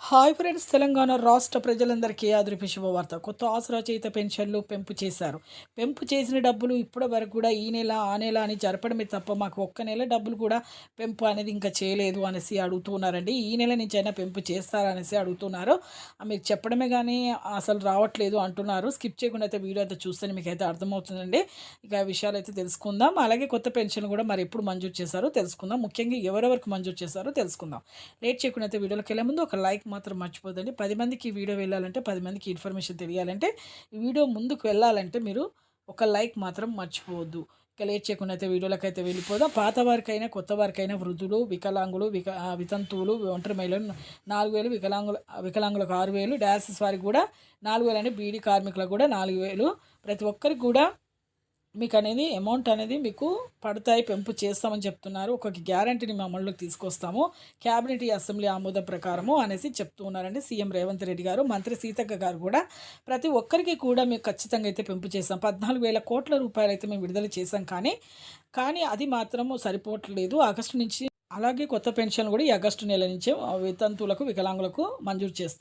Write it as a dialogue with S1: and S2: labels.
S1: Hi friends Telangana రాష్ట్ర ప్రజలందరికీ ఆదరిపి శుభవార్త. కొత్త ఆసరా చేత పెన్షన్లు పెంపు చేశారు. పెంపు చేసిన డబ్బులు ఇప్పటి వరకు కూడా ఈ నెల ఆ నెల అని జరపడమే తప్ప మాకు ఒక్క నెల డబ్బులు కూడా పెంపు అనేది ఇంకా చేయలేదు అనేసి అడుగుతున్నారండి. ఈ నెల నుంచి అయినా పెంపు చేస్తారనేసి అడుగుతున్నారు. మీరు చెప్పడమే కానీ అసలు రావట్లేదు అంటున్నారు. స్కిప్ చేయకుండా అయితే వీడియో అయితే చూస్తే మీకు అయితే అర్థమవుతుందండి. ఇక ఆ విషయాలు అయితే తెలుసుకుందాం. అలాగే కొత్త పెన్షన్ కూడా మరి ఎప్పుడు మంజూరు చేశారో తెలుసుకుందాం. ముఖ్యంగా ఎవరెవరికి మంజూరు చేశారో తెలుసుకుందాం. లేట్ చేయకుండా అయితే వీడియోలోకి వెళ్ళే ముందు ఒక లైక్ మాత్రం మర్చిపోదండి పది మందికి ఈ వీడియో వెళ్ళాలంటే పది మందికి ఇన్ఫర్మేషన్ తెలియాలంటే ఈ వీడియో ముందుకు వెళ్ళాలంటే మీరు ఒక లైక్ మాత్రం మర్చిపోవద్దు. ఇక లేట్ చేయకుండా అయితే వీడియోలోకి అయితే వెళ్ళిపోదాం. పాత వారికైనా కొత్త వారికైనా వృద్ధులు వికలాంగులు విక వితంతువులు ఒంటరి మహిళలు నాలుగు వేలు వికలాంగులు వికలాంగులకు ఆరు వేలు డయాసిస్ వారికి కూడా నాలుగు వేలు అంటే బీడీ కార్మికులకు కూడా నాలుగు వేలు. ప్రతి ఒక్కరికి కూడా మీకు అనేది అమౌంట్ అనేది మీకు పడతాయి పెంపు చేస్తామని చెప్తున్నారు. ఒక గ్యారంటీని మేము అమల్లోకి తీసుకొస్తాము. క్యాబినెట్ అసెంబ్లీ ఆమోదం ప్రకారము అనేసి చెప్తూ ఉన్నారండి సీఎం రేవంత్ రెడ్డి గారు. మంత్రి సీతక్క గారు కూడా ప్రతి ఒక్కరికి కూడా మేము ఖచ్చితంగా అయితే పెంపు చేస్తాం. పద్నాలుగు వేల కోట్ల రూపాయలు అయితే మేము విడుదల చేసాం కానీ కానీ అది మాత్రము సరిపోవట్లేదు. ఆగస్టు నుంచి అలాగే కొత్త పెన్షన్ కూడా ఈ ఆగస్టు నెల నుంచే వితంతువులకు వికలాంగులకు మంజూరు చేస్తాం.